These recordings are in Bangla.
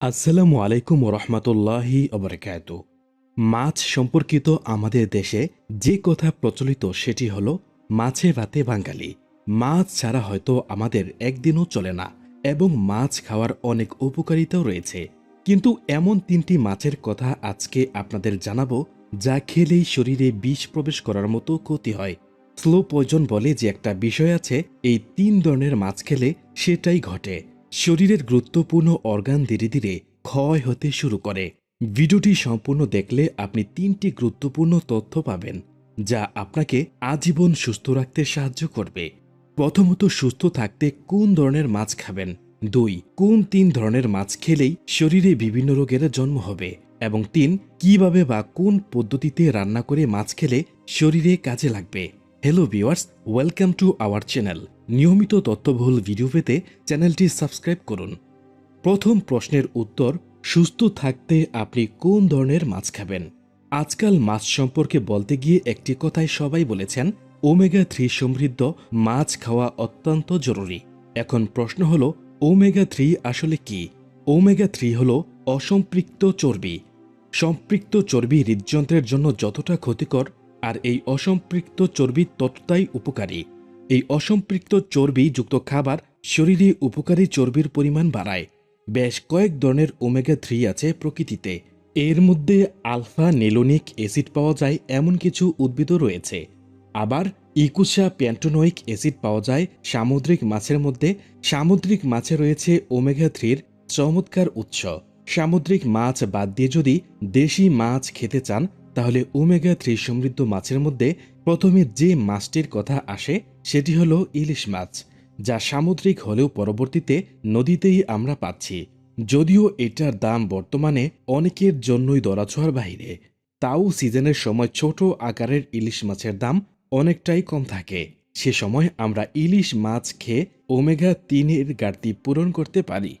আসসালামু আলাইকুম রহমতুল্লাহি অবরকাত মাছ সম্পর্কিত আমাদের দেশে যে কথা প্রচলিত সেটি হলো, মাছে ভাতে বাঙালি। মাছ ছাড়া হয়তো আমাদের একদিনও চলে না এবং মাছ খাওয়ার অনেক উপকারিতাও রয়েছে। কিন্তু এমন তিনটি মাছের কথা আজকে আপনাদের জানাব, যা খেলেই শরীরে বিষ প্রবেশ করার মতো ক্ষতি হয়। স্লো পয়জন বলে যে একটা বিষয় আছে, এই তিন ধরনের মাছ খেলে সেটাই ঘটে। শরীরের গুরুত্বপূর্ণ অর্গান ধীরে ধীরে ক্ষয় হতে শুরু করে। ভিডিওটি সম্পূর্ণ দেখলে আপনি তিনটি গুরুত্বপূর্ণ তথ্য পাবেন, যা আপনাকে আজীবন সুস্থ রাখতে সাহায্য করবে। প্রথমত, সুস্থ থাকতে কোন ধরনের মাছ খাবেন? দুই, কোন তিন ধরনের মাছ খেলেই শরীরে বিভিন্ন রোগের জন্ম হবে? এবং তিন, কীভাবে বা কোন পদ্ধতিতে রান্না করে মাছ খেলে শরীরে কাজে লাগবে? Hello viewers welcome to our channel নিয়মিত তথ্যবহুল ভিডিও পেতে চ্যানেলটি সাবস্ক্রাইব করুন। প্রথম প্রশ্নের উত্তর, সুস্থ থাকতে আপনি কোন ধরনের মাছ খাবেন? আজকাল মাছ সম্পর্কে বলতে গিয়ে একটি কথাই সবাই বলেছেন ওমেগা থ্রি সমৃদ্ধ মাছ খাওয়া অত্যন্ত জরুরি। এখন প্রশ্ন হল ওমেগা থ্রি আসলে কি? ওমেগা থ্রি হল অসম্পৃক্ত চর্বি। সম্পৃক্ত চর্বি হৃদযন্ত্রের জন্য যতটা ক্ষতিকর, আর এই অসম্পৃক্ত চর্বি ততটাই উপকারী। এই অসম্পৃক্ত চর্বি যুক্ত খাবার শরীরে উপকারী চর্বির পরিমাণ বাড়ায়। বেশ কয়েক ধরনের ওমেগা থ্রি আছে প্রকৃতিতে। এর মধ্যে আলফা নেলোনিক অ্যাসিড পাওয়া যায় এমন কিছু উদ্ভিদও রয়েছে। আবার ইকুসা প্যান্টোনোইক অ্যাসিড পাওয়া যায় সামুদ্রিক মাছের মধ্যে। সামুদ্রিক মাছে রয়েছে ওমেগা থ্রির চমৎকার উৎস। সামুদ্রিক মাছ বাদ দিয়ে যদি দেশি মাছ খেতে চান, তাহলে ওমেগা থ্রি সমৃদ্ধ মাছের মধ্যে প্রথমে যে মাছটির কথা আসে, সেটি হলো ইলিশ মাছ, যা সামুদ্রিক হলেও পরবর্তীতে নদীতেই আমরা পাচ্ছি। যদিও এটার দাম বর্তমানে অনেকের জন্যই দরাছোঁয়ার বাইরে তাও সিজনের সময় ছোট আকারের ইলিশ মাছের দাম অনেকটাই কম থাকে। সে সময় আমরা ইলিশ মাছ খেয়ে ওমেগা তিনের ঘাটতি পূরণ করতে পারি।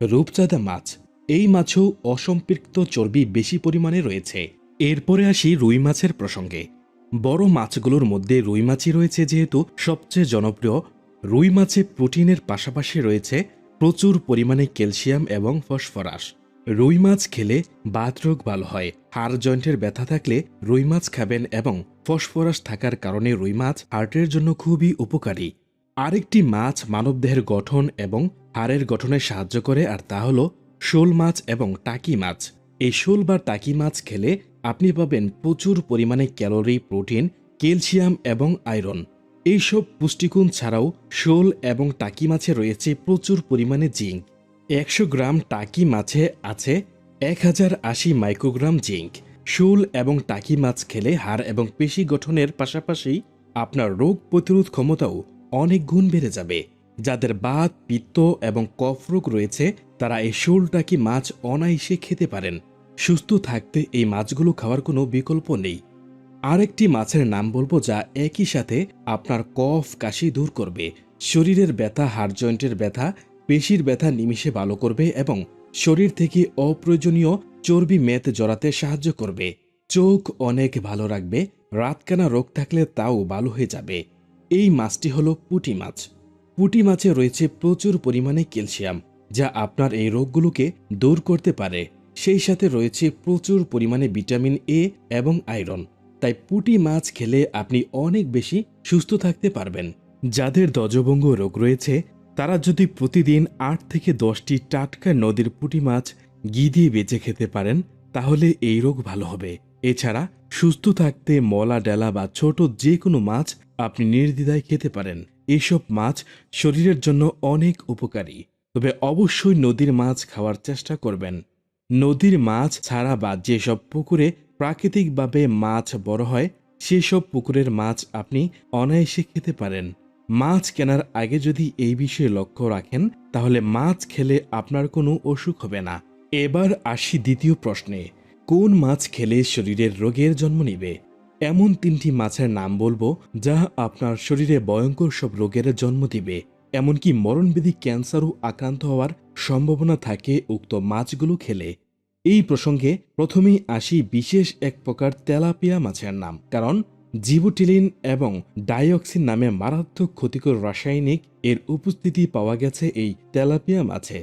রূপচাঁদা মাছ, এই মাছেও অসম্পৃক্ত চর্বি বেশি পরিমাণে রয়েছে। এরপরে আসি রুই মাছের প্রসঙ্গে। বড় মাছগুলোর মধ্যে রুই মাছই রয়েছে যেহেতু সবচেয়ে জনপ্রিয়। রুই মাছে প্রোটিনের পাশাপাশি রয়েছে প্রচুর পরিমাণে ক্যালসিয়াম এবং ফসফরাস। রুই মাছ খেলে বাতরোগ ভালো হয়, হাড় জয়েন্টের ব্যথা থাকলে রুই মাছ খাবেন এবং ফসফরাস থাকার কারণে রুই মাছ হার্টের জন্য খুবই উপকারী। আরেকটি মাছ মানবদেহের গঠন এবং হাড়ের গঠনে সাহায্য করে আর তা হল শোল মাছ এবং টাকি মাছ। এই শোল বা টাকি মাছ খেলে আপনি পাবেন প্রচুর পরিমাণে ক্যালোরি, প্রোটিন, ক্যালসিয়াম এবং আয়রন। এইসব পুষ্টিগুণ ছাড়াও শোল এবং টাকি মাছে রয়েছে প্রচুর পরিমাণে জিঙ্ক। একশো গ্রাম টাকি মাছে আছে এক হাজার আশি মাইক্রোগ্রাম জিঙ্ক। শোল এবং টাকি মাছ খেলে হাড় এবং পেশি গঠনের পাশাপাশি আপনার রোগ প্রতিরোধ ক্ষমতাও অনেক গুণ বেড়ে যাবে। যাদের বাত, পিত্ত এবং কফ রোগ রয়েছে, তারা এই শোল, টাকি মাছ অনায়াসে খেতে পারেন। সুস্থ থাকতে এই মাছগুলো খাওয়ার কোনো বিকল্প নেই। আরেকটি মাছের নাম বলব যা একই সাথে আপনার কফ, কাশি দূর করবে। শরীরের ব্যথা, হাড় জয়েন্টের ব্যথা, পেশির ব্যথা নিমিষে ভালো করবে এবং শরীর থেকে অপ্রয়োজনীয় চর্বি মেদ জড়াতে সাহায্য করবে। চোখ অনেক ভালো রাখবে, রাতকানা রোগ থাকলে তাও ভালো হয়ে যাবে। এই মাছটি হলো পুঁটি মাছ। পুঁটি মাছে রয়েছে প্রচুর পরিমাণে ক্যালসিয়াম, যা আপনার এই রোগগুলোকে দূর করতে পারে। সেই সাথে রয়েছে প্রচুর পরিমাণে ভিটামিন এ এবং আয়রন। তাই পুঁটি মাছ খেলে আপনি অনেক বেশি সুস্থ থাকতে পারবেন। যাদের ধ্বজভঙ্গ রোগ রয়েছে, তারা যদি প্রতিদিন আট থেকে দশটি টাটকা নদীর পুঁটি মাছ ঘি দিয়ে বেঁচে খেতে পারেন, তাহলে এই রোগ ভালো হবে। এছাড়া সুস্থ থাকতে মলা, ডেলা বা ছোট যে কোনো মাছ আপনি নির্দ্বিধায় খেতে পারেন। এসব মাছ শরীরের জন্য অনেক উপকারী। তবে অবশ্যই নদীর মাছ খাওয়ার চেষ্টা করবেন। নদীর মাছ ছাড়া বা যেসব পুকুরে প্রাকৃতিকভাবে মাছ বড় হয়, সেসব পুকুরের মাছ আপনি অনায়াসে খেতে পারেন। মাছ কেনার আগে যদি এই বিষয়ে লক্ষ্য রাখেন, তাহলে মাছ খেলে আপনার কোনো অসুখ হবে না। এবার আসি দ্বিতীয় প্রশ্নে। কোন মাছ খেলে শরীরের রোগের জন্ম নিবে? এমন তিনটি মাছের নাম বলব, যা আপনার শরীরে ভয়ঙ্কর সব রোগের জন্ম দিবে। এমনকি মরণবিধি ক্যান্সারও আক্রান্ত হওয়ার সম্ভাবনা থাকে উক্ত মাছগুলো খেলে। এই প্রসঙ্গে প্রথমেই আসি বিশেষ এক প্রকার তেলাপিয়া মাছের নাম, কারণ জিবুটিলিন এবং ডাইঅক্সিন নামে মারাত্মক ক্ষতিকর রাসায়নিক এর উপস্থিতি পাওয়া গেছে এই তেলাপিয়া মাছে।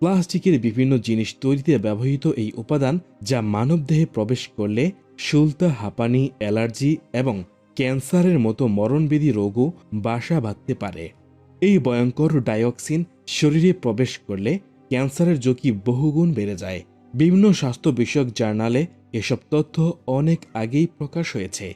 প্লাস্টিকের বিভিন্ন জিনিস তৈরিতে ব্যবহৃত এই উপাদান যা মানবদেহে প্রবেশ করলে সুলতা হাঁপানি, অ্যালার্জি এবং ক্যান্সারের মতো মরণবিধি রোগও বাসা বাঁধতে পারে। এই ভয়ঙ্কর ডাইঅক্সিন শরীরে প্রবেশ করলে ক্যান্সারের ঝুঁকি বহুগুণ বেড়ে যায়। বিভিন্ন স্বাস্থ্য বিষয়ক জার্নালে এসব তথ্য অনেক আগেই প্রকাশ হয়েছে।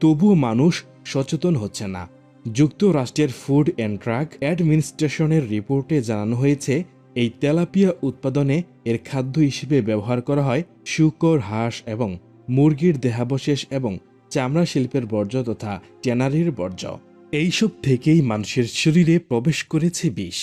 তবুও মানুষ সচেতন হচ্ছে না। যুক্তরাষ্ট্রের ফুড অ্যান্ড ড্রাগ অ্যাডমিনিস্ট্রেশনের রিপোর্টে জানানো হয়েছে, এই তেলাপিয়া উৎপাদনে এর খাদ্য হিসেবে ব্যবহার করা হয় শুকর, হাঁস এবং মুরগির দেহাবশেষ এবং চামড়া শিল্পের বর্জ্য তথা ট্যানারির বর্জ্য। এইসব থেকেই মানুষের শরীরে প্রবেশ করেছে বিষ।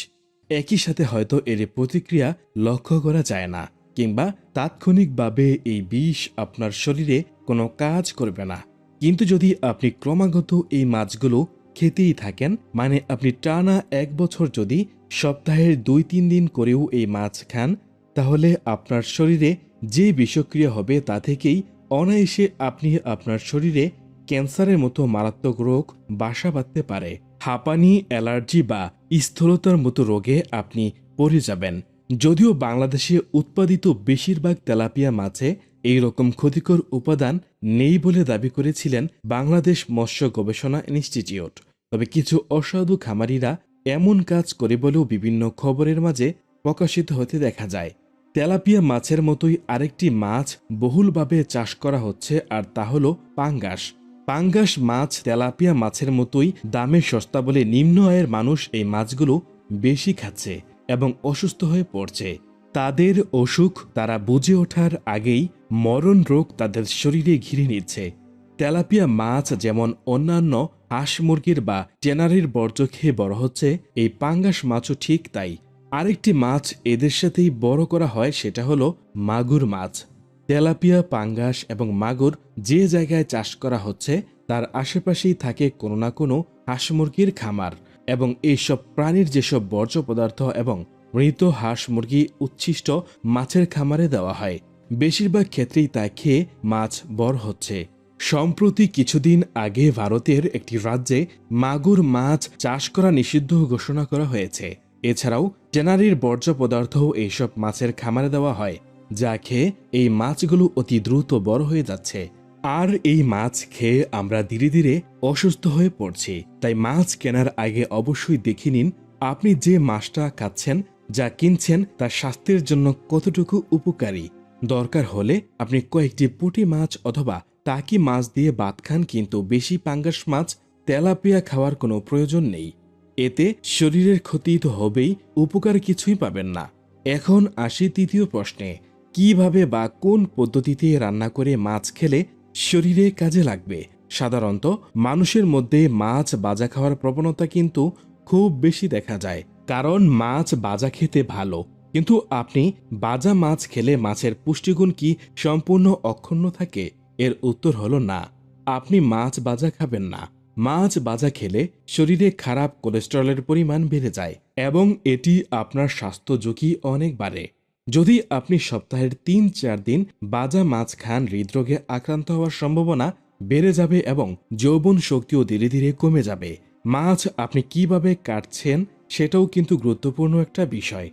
একই সাথে হয়তো এর প্রতিক্রিয়া লক্ষ্য করা যায় না, কিংবা তাৎক্ষণিকভাবে এই বিষ আপনার শরীরে কোনো কাজ করবে না। কিন্তু যদি আপনি ক্রমাগত এই মাছগুলো খেতেই থাকেন মানে আপনি টানা এক বছর যদি সপ্তাহের দুই তিন দিন করেও এই মাছ খান, তাহলে আপনার শরীরে যে বিষক্রিয়া হবে তা থেকেই অনায়াসে আপনি আপনার শরীরে ক্যান্সারের মতো মারাত্মক রোগ বাসা বাঁধতে পারে। হাঁপানি, অ্যালার্জি বা স্থূলতার মতো রোগে আপনি পড়ে যাবেন। যদিও বাংলাদেশে উৎপাদিত বেশিরভাগ তেলাপিয়া মাছে এই রকম ক্ষতিকর উপাদান নেই বলে দাবি করেছিলেন বাংলাদেশ মৎস্য গবেষণা ইনস্টিটিউট। তবে কিছু অসাধু খামারিরা এমন কাজ করে বলেও বিভিন্ন খবরের মাঝে প্রকাশিত হতে দেখা যায়। তেলাপিয়া মাছের মতোই আরেকটি মাছ বহুলভাবে চাষ করা হচ্ছে আর তা হলো পাঙ্গাস। পাঙ্গাস মাছ তেলাপিয়া মাছের মতোই দামে সস্তা বলে নিম্ন আয়ের মানুষ এই মাছগুলো বেশি খাচ্ছে এবং অসুস্থ হয়ে পড়ছে। তাদের অসুখ তারা বুঝে ওঠার আগেই মরণ রোগ তাদের শরীরে ঘিরে নিচ্ছে। তেলাপিয়া মাছ যেমন অন্যান্য হাঁস মুরগির বা টেনারির বর্জ্য খেয়ে বড় হচ্ছে, এই পাঙ্গাস মাছও ঠিক তাই। আরেকটি মাছ এদের সাথেই বড় করা হয়, সেটা হলো মাগুর মাছ। তেলাপিয়া, পাঙ্গাস এবং মাগুর যে জায়গায় চাষ করা হচ্ছে, তার আশেপাশেই থাকে কোনো না কোনো হাঁস মুরগির খামার এবং এইসব প্রাণীর যেসব বর্জ্য পদার্থ এবং মৃত হাঁস মুরগি উচ্ছিষ্ট মাছের খামারে দেওয়া হয়। বেশিরভাগ ক্ষেত্রেই তা খেয়ে মাছ বড় হচ্ছে। সম্প্রতি কিছুদিন আগে ভারতের একটি রাজ্যে মাগুর মাছ চাষ করা নিষিদ্ধ ঘোষণা করা হয়েছে। এছাড়াও টেনারির বর্জ্য পদার্থও এইসব মাছের খামারে দেওয়া হয়। যা খেয়ে এই মাছগুলো অতি দ্রুত বড় হয়ে যাচ্ছে। আর এই মাছ খেয়ে আমরা ধীরে ধীরে অসুস্থ হয়ে পড়ছি। তাই মাছ কেনার আগে অবশ্যই দেখে নিন, আপনি যে মাছটা খাচ্ছেন, যা কিনছেন তা স্বাস্থ্যের জন্য কতটুকু উপকারী। দরকার হলে আপনি কয়েকটি পুঁটি মাছ অথবা টাকি মাছ দিয়ে ভাত খান, কিন্তু বেশি পাঙ্গাস মাছ, তেলাপিয়া খাওয়ার কোনো প্রয়োজন নেই। এতে শরীরের ক্ষতি তো হবেই, উপকার কিছুই পাবেন না। এখন আসি তৃতীয় প্রশ্নে। কীভাবে বা কোন পদ্ধতিতে রান্না করে মাছ খেলে শরীরে কাজে লাগবে? সাধারণত মানুষের মধ্যে মাছ বাজা খাওয়ার প্রবণতা কিন্তু খুব বেশি দেখা যায়, কারণ মাছ বাজা খেতে ভালো। কিন্তু আপনি বাজা মাছ খেলে মাছের পুষ্টিগুণ কি সম্পূর্ণ অক্ষুণ্ণ থাকে? এর উত্তর হলো না। আপনি মাছ বাজা খাবেন না। মাছ বাজা খেলে শরীরে খারাপ কোলেস্টেরলের পরিমাণ বেড়ে যায় এবং এটি আপনার স্বাস্থ্য ঝুঁকি অনেক বাড়ে। যদি আপনি সপ্তাহের তিন, চার দিন বাজা মাছ খান হৃদরোগে আক্রান্ত হওয়ার সম্ভাবনা বেড়ে যাবে এবং যৌবন শক্তিও ধীরে ধীরে কমে যাবে, মাছ আপনি কীভাবে কাটছেন সেটাও কিন্তু গুরুত্বপূর্ণ একটা বিষয়।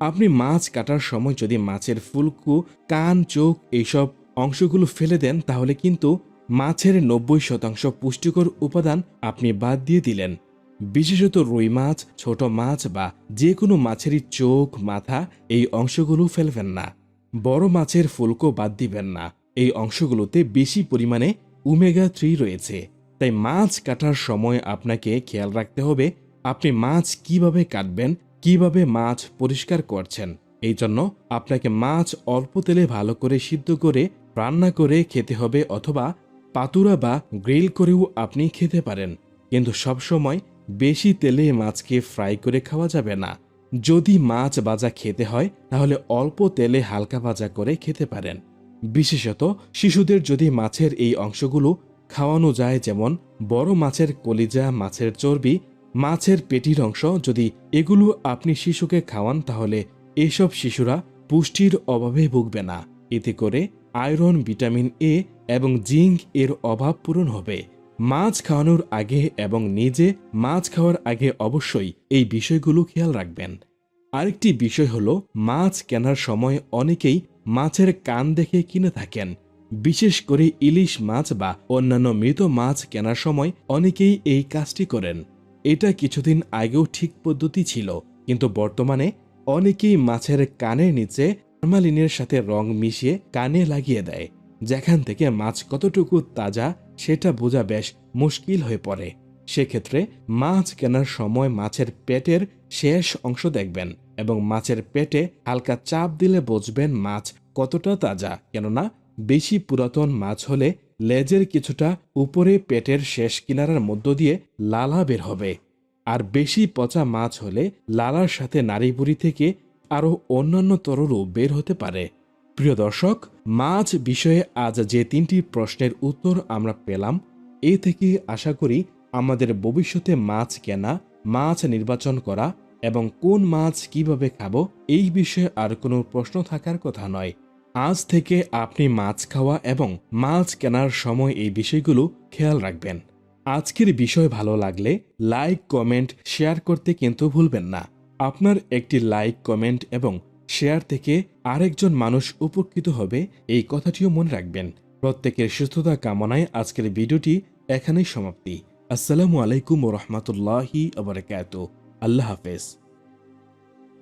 আপনি মাছ কাটার সময় যদি মাছের ফুলকু, কান, চোখ এইসব অংশগুলো ফেলে দেন, তাহলে কিন্তু মাছের নব্বই শতাংশ পুষ্টিকর উপাদান আপনি বাদ দিয়ে দিলেন। বিশেষত রুই মাছ, ছোট মাছ বা যে কোনো মাছেরই চোখ, মাথা এই অংশগুলো ফেলবেন না। বড় মাছের ফুলকো বাদ দিবেন না। এই অংশগুলোতে বেশি পরিমাণে উমেগা থ্রি রয়েছে। তাই মাছ কাটার সময় আপনাকে খেয়াল রাখতে হবে আপনি মাছ কীভাবে কাটবেন, কীভাবে মাছ পরিষ্কার করছেন। এই জন্য আপনাকে মাছ অল্প তেলে ভালো করে সিদ্ধ করে রান্না করে খেতে হবে অথবা পাতুরা বা গ্রিল করেও আপনি খেতে পারেন। কিন্তু সবসময় বেশি তেলে মাছকে ফ্রাই করে খাওয়া যাবে না। যদি মাছ ভাজা খেতে হয়, তাহলে অল্প তেলে হালকা ভাজা করে খেতে পারেন। বিশেষত শিশুদের যদি মাছের এই অংশগুলো খাওয়ানো যায়, যেমন বড় মাছের কলিজা, মাছের চর্বি, মাছের পেটির অংশ, যদি এগুলো আপনি শিশুকে খাওয়ান, তাহলে এসব শিশুরা পুষ্টির অভাবে ভুগবে না। এতে করে আয়রন, ভিটামিন এ এবং জিঙ্ক এর অভাব পূরণ হবে। মাছ খাওয়ানোর আগে এবং নিজে মাছ খাওয়ার আগে অবশ্যই এই বিষয়গুলো খেয়াল রাখবেন। আরেকটি বিষয় হলো, মাছ কেনার সময় অনেকেই মাছের কান দেখে কিনে থাকেন। বিশেষ করে ইলিশ মাছ বা অন্যান্য মৃত মাছ কেনার সময় অনেকেই এই কাজটি করেন। এটা কিছুদিন আগেও ঠিক পদ্ধতি ছিল, কিন্তু বর্তমানে অনেকেই মাছের কানের নিচে ফরমালিনের সাথে রং মিশিয়ে কানে লাগিয়ে দেয়। যেখান থেকে মাছ কতটুকু তাজা, সেটা বোঝা বেশ মুশকিল হয়ে পড়ে। সেক্ষেত্রে মাছ কেনার সময় মাছের পেটের শেষ অংশ দেখবেন এবং মাছের পেটে হালকা চাপ দিলে বুঝবেন মাছ কতটা তাজা, কেননা বেশি পুরাতন মাছ হলে লেজের কিছুটা উপরে পেটের শেষ কিনারার মধ্য দিয়ে লালা বের হবে। আর বেশি পচা মাছ হলে লালার সাথে নাড়িবুড়ি থেকে আরও অন্যান্য তরলও বের হতে পারে। প্রিয় দর্শক মাছ বিষয়ে আজ যে তিনটি প্রশ্নের উত্তর আমরা পেলাম, এ থেকে আশা করি আমাদের ভবিষ্যতে মাছ কেনা, মাছ নির্বাচন করা এবং কোন মাছ কীভাবে খাব, এই বিষয়ে আর কোনো প্রশ্ন থাকার কথা নয়। আজ থেকে আপনি মাছ খাওয়া এবং মাছ কেনার সময় এই বিষয়গুলো খেয়াল রাখবেন। আজকের বিষয় ভালো লাগলে লাইক, কমেন্ট, শেয়ার করতে কিন্তু ভুলবেন না। আপনার একটি লাইক, কমেন্ট এবং শেয়ার থেকে আরেকজন মানুষ উপকৃত হবে, এই কথাটিও মনে রাখবেন। প্রত্যেকের সুস্থতা কামনায় আজকের ভিডিওটি এখানেই সমাপ্তি। আসসালামু আলাইকুম রহমতুল্লাহি আবরকাত আল্লাহ হাফেজ।